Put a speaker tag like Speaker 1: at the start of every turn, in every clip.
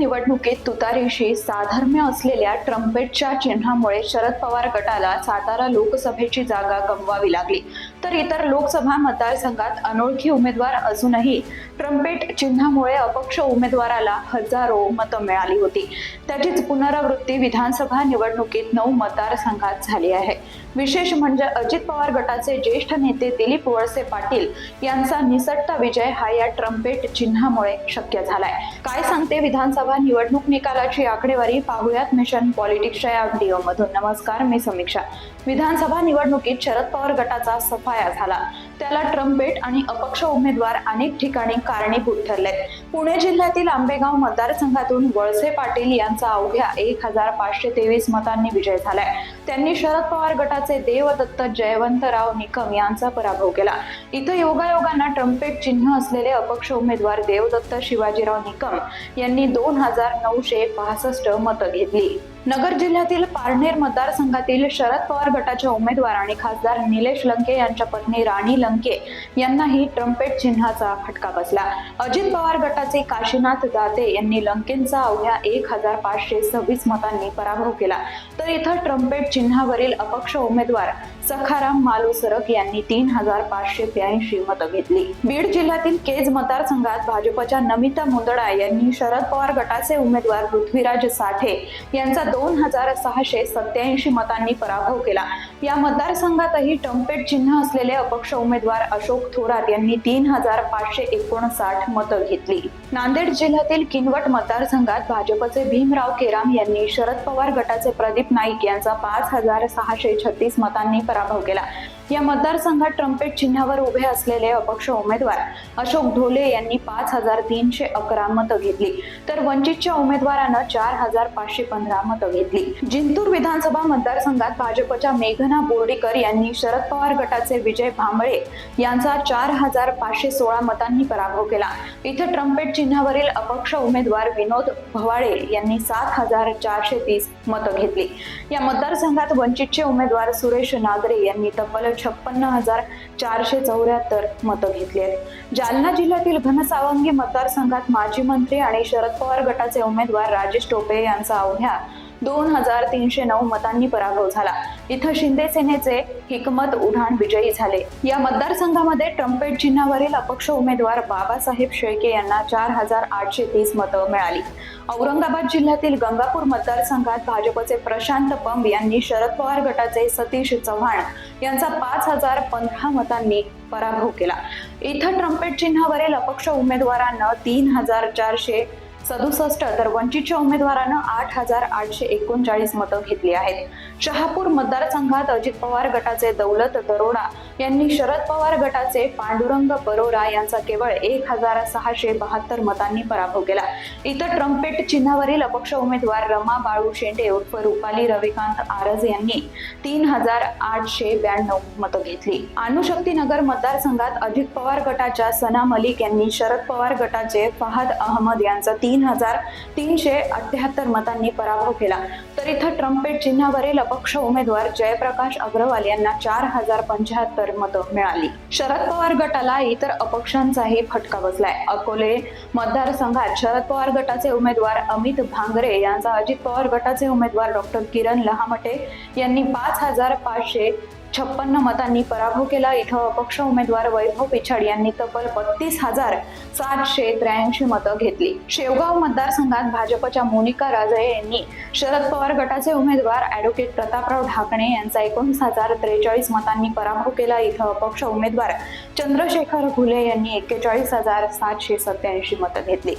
Speaker 1: निवडणुकीत तुतारीशी साधर्म्य असलेल्या ट्रम्पेटच्या चिन्हामुळे शरद पवार गटाला सातारा लोकसभेची जागा गमवावी लागली. तर इतर लोकसभा मतदारसंघात अनोळखी उमेदवार असूनही ट्रम्पेट चिन्हामुळे अपक्ष उमेदवाराला हजारो मतं मिळाली होती. त्याचीच पुनरावृत्ती विधानसभा निवडणुकीत नऊ मतदारसंघात झाली आहे. विशेष म्हणजे अजित पवार गटाचे ज्येष्ठ नेते दिलीप वळसे पाटील यांचा निसटता विजय हा या ट्रम्पेट चिन्हामुळे शक्य झालाय. काय सांगते विधानसभा निवडणूक निकालाची आकडेवारी? पाहुयात मिशन पॉलिटिक्सच्या या व्हिडिओ मधून नमस्कार मी समीक्षा. विधानसभा निवडणुकीत शरद पवार गटाचा सफाया झाला. त्याला ट्रम्पेट आणि अपक्ष उमेदवार अनेक ठिकाणी कारणीभूत ठरले पुणे जिल्ह्यातील आंबेगाव मतदारसंघातून वळसे पाटील यांचा अवघ्या एक हजार पाचशे तेवीस मतांनी विजय झालाय. त्यांनी शरद पवार गटाचे देवदत्त जयवंतराव निकम यांचा पराभव केला. इथं योगायोगांना ट्रम्पेट चिन्ह असलेले अपक्ष उमेदवार देवदत्त शिवाजीराव निकम यांनी दोन हजार नऊशे पासष्ट मतं घेतली. नगर जिल्ह्यातील पारनेर मतदारसंघातील शरद पवार गटाच्या उमेदवार आणि खासदार निलेश लंके यांच्या पत्नी राणी लंके यांनाही ट्रम्पेट चिन्हाचा फटका बसला. अजित पवार गटाचे काशीनाथ दाते यांनी लंकेंचा अवघ्या एक हजार पाचशे सव्वीस मतांनी पराभव केला. तर इथं ट्रम्पेट चिन्हावरील अपक्ष उमेदवार सखाराम मालुसरक यांनी तीन हजार पाचशे ब्याऐंशी मतं घेतली. बीड जिल्ह्यातील केज मतदारसंघात भाजपच्या नमिता मुंदडा यांनी शरद पवार गटाचे उमेदवार पृथ्वीराज साठे यांचा दोन हजार सहाशे सत्याऐंशी मतांनी पराभव केला. या मतदारसंघातही टम्पेट चिन्ह असलेले अपक्ष उमेदवार अशोक थोरात यांनी तीन हजार पाचशे एकोणसाठ मतं घेतली. नांदेड जिल्ह्यातील किनवट मतदारसंघात भाजपचे भीमराव केराम यांनी शरद पवार गटाचे प्रदीप नाईक यांचा पाच हजार सहाशे छत्तीस मतांनी पराभव केला. या मतदारसंघात ट्रम्पेट चिन्हावर उभे असलेले अपक्ष उमेदवार अशोक ढोले यांनी पाच हजार तीनशे अकरा मतं घेतली. तर वंचितच्या उमेदवारानं चार हजार पाचशे पंधरा मतं घेतली. जिंतूर विधानसभा मतदारसंघात भाजपच्या मेघना बोर्डीकर यांनी शरद पवार गटाचे विजय भांबळे यांचा चार हजार पाचशे सोळा मतांनी पराभव केला. इथं ट्रम्पेट चिन्हावरील अपक्ष उमेदवार विनोद भवाळे यांनी सात हजार चारशे तीस मतं घेतली. या मतदारसंघात वंचितचे उमेदवार सुरेश नागरे यांनी तब्बल छप्पन्न हजार चारशे चौऱ्याहत्तर मतं घेतली आहेत. जालना जिल्ह्यातील घनसावंगी मतदारसंघात माजी मंत्री आणि शरद पवार गटाचे उमेदवार राजेश टोपे यांचा अवघ्या दोन हजार तीनशे नऊ मतांनी पराभव झाला. इथं शिंदे सेनेचे हिकमत उढाण विजयी झाले. या मतदारसंघामध्ये ट्रम्पेट चिन्हावरील अपक्ष उमेदवार बाबासाहेब शेळके यांना चार हजार आठशे तीस मतं मिळाली. औरंगाबाद जिल्ह्यातील गंगापूर मतदारसंघात भाजपचे प्रशांत पंब यांनी शरद पवार गटाचे सतीश चव्हाण यांचा पाच हजार पंधरा मतांनी पराभव केला. इथं ट्रम्पेट चिन्हावरील अपक्ष उमेदवारांना तीन हजार चारशे सदुसष्ट तर वंचितच्या उमेदवारानं आठ हजार आठशे एकोणचाळीस मतं घेतली आहेत. शहापूर मतदारसंघात अजित पवार गटाचे दौलत दरोडा यांनी शरद पवार गटाचे पांडुरंग बरोरा यांचा केवळ एक हजार सहाशे बहात्तर मतांनी पराभव केला. इतर ट्रम्पेट चिन्हावरील अपक्ष उमेदवार रमा बाळू शेंडे उर्फ रुपाली रविकांत आरज यांनी तीन हजार आठशे ब्याण्णव मतं घेतली. अनुशक्तीनगर मतदारसंघात अजित पवार गटाच्या सना मलिक यांनी शरद पवार गटाचे फहाद अहमद यांचा तीन तीन हजार तीनशे अठ्याहत्तर मतांनी पराभव केला. तर इथं ट्रम्पेट चिन्हावरील अपक्ष उमेदवार जयप्रकाश अग्रवाल यांना चार हजार पंच्याहत्तर मतं मिळाली. शरद पवार गटाला इतर अपक्षांचाही फटका बसलाय. अकोले मतदारसंघात शरद पवार गटाचे उमेदवार अमित भांगरे यांचा अजित पवार गटाचे उमेदवार डॉक्टर किरण लहामटे यांनी पाच हजार पाचशे छप्पन्न मतांनी पराभव केला. इथं अपक्ष उमेदवार वैभव पिछाड यांनी तब्बल बत्तीस हजार सातशे त्र्याऐंशी मतं घेतली. शेवगाव मतदारसंघात भाजपच्या मोनिका राजे यांनी शरद पवार गटाचे उमेदवार ऍडव्होकेट प्रतापराव ढाकणे यांचा एकोणीस हजार त्रेचाळीस मतांनी पराभव केला. इथं अपक्ष उमेदवार चंद्रशेखर घुले यांनी एक्केचाळीस हजार सातशे सत्याऐंशी मतं घेतली.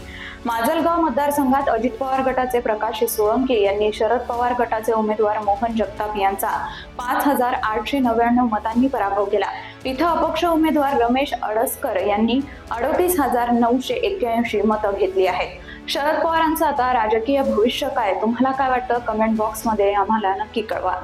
Speaker 1: माजलगाव मतदारसंघात अजित पवार गटाचे प्रकाश सोळंके यांनी शरद पवार गटाचे उमेदवार मोहन जगताप यांचा पाच हजार आठशे नव्याण्णव मतांनी पराभव केला. इथं अपक्ष उमेदवार रमेश अडसकर यांनी अडतीस हजार नऊशे एक्क्याऐंशी मतं घेतली आहेत. शरद पवारांचं आता राजकीय भविष्य काय? तुम्हाला काय वाटतं? कमेंट बॉक्समध्ये आम्हाला नक्की कळवा.